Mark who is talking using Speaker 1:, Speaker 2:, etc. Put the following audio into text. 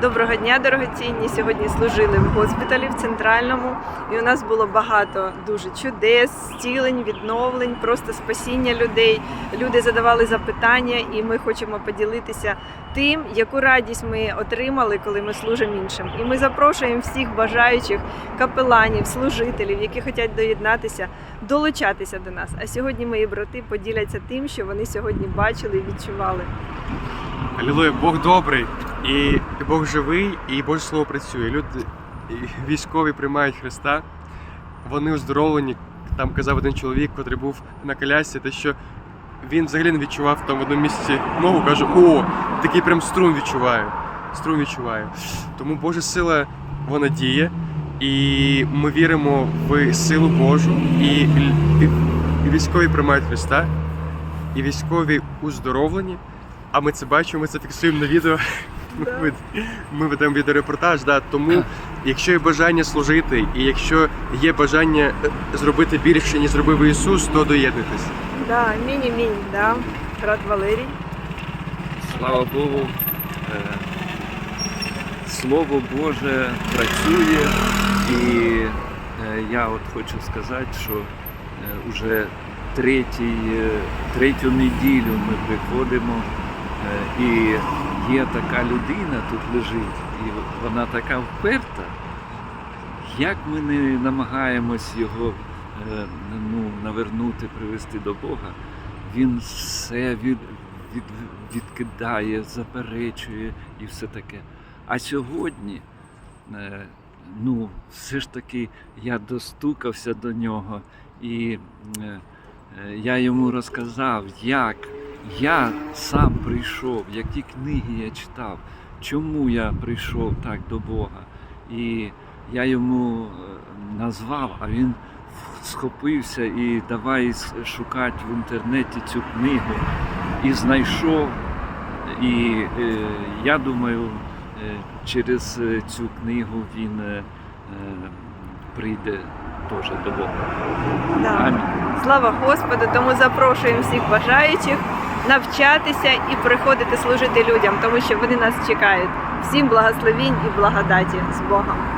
Speaker 1: Доброго дня, дорогоцінні! Сьогодні служили в госпіталі в центральному, і у нас було багато дуже чудес, зцілень, відновлень, просто спасіння людей. Люди задавали запитання, і ми хочемо поділитися тим, яку радість ми отримали, коли ми служимо іншим. І ми запрошуємо всіх бажаючих капеланів, служителів, які хочуть доєднатися, долучатися до нас. А сьогодні мої брати поділяться тим, що вони сьогодні бачили і відчували.
Speaker 2: Алілуя, Бог добрий, і, Бог живий, і Боже Слово працює. Люди військові приймають Христа, вони оздоровлені. Там казав один чоловік, котрий був на колясці, те, що він взагалі не відчував там в одному місці ногу, каже, о, такий прям струм відчуваю. Струм відчуваю. Тому Божа сила вона діє, і ми віримо в силу Божу, і, і, і військові приймають Христа, і військові уздоровлені. А ми це бачимо, ми це фіксуємо на відео. Ми, ми ведемо відеорепортаж. Да. Тому, якщо є бажання служити, і якщо є бажання е, зробити більше, ніж зробив Ісус, то доєднуйтесь.
Speaker 1: Да, міні-міні, да. Брат Валерій.
Speaker 3: Слава Богу, е, Слово Боже працює, і е, я от хочу сказати, що е, уже третій, третю неділю ми приходимо, і є така людина тут лежить, і вона така вперта. Як ми не намагаємось його е, ну, навернути, привести до Бога, він все від, від, відкидає, заперечує і все таке. А сьогодні, е, ну, все ж таки я достукався до нього, і е, е, я йому розказав, як я сам прийшов, які книги я читав, чому я прийшов так до Бога. І я йому е, назвав, а він схопився і давай шукати в інтернеті цю книгу. І знайшов. І е, я думаю, е, через е, цю книгу він е, е, прийде теж до Бога.
Speaker 1: Да.
Speaker 3: Амінь.
Speaker 1: Слава Господу! Тому запрошуємо всіх бажаючих навчатися і приходити служити людям, тому що вони нас чекають. Всім благословінь і благодаті з Богом.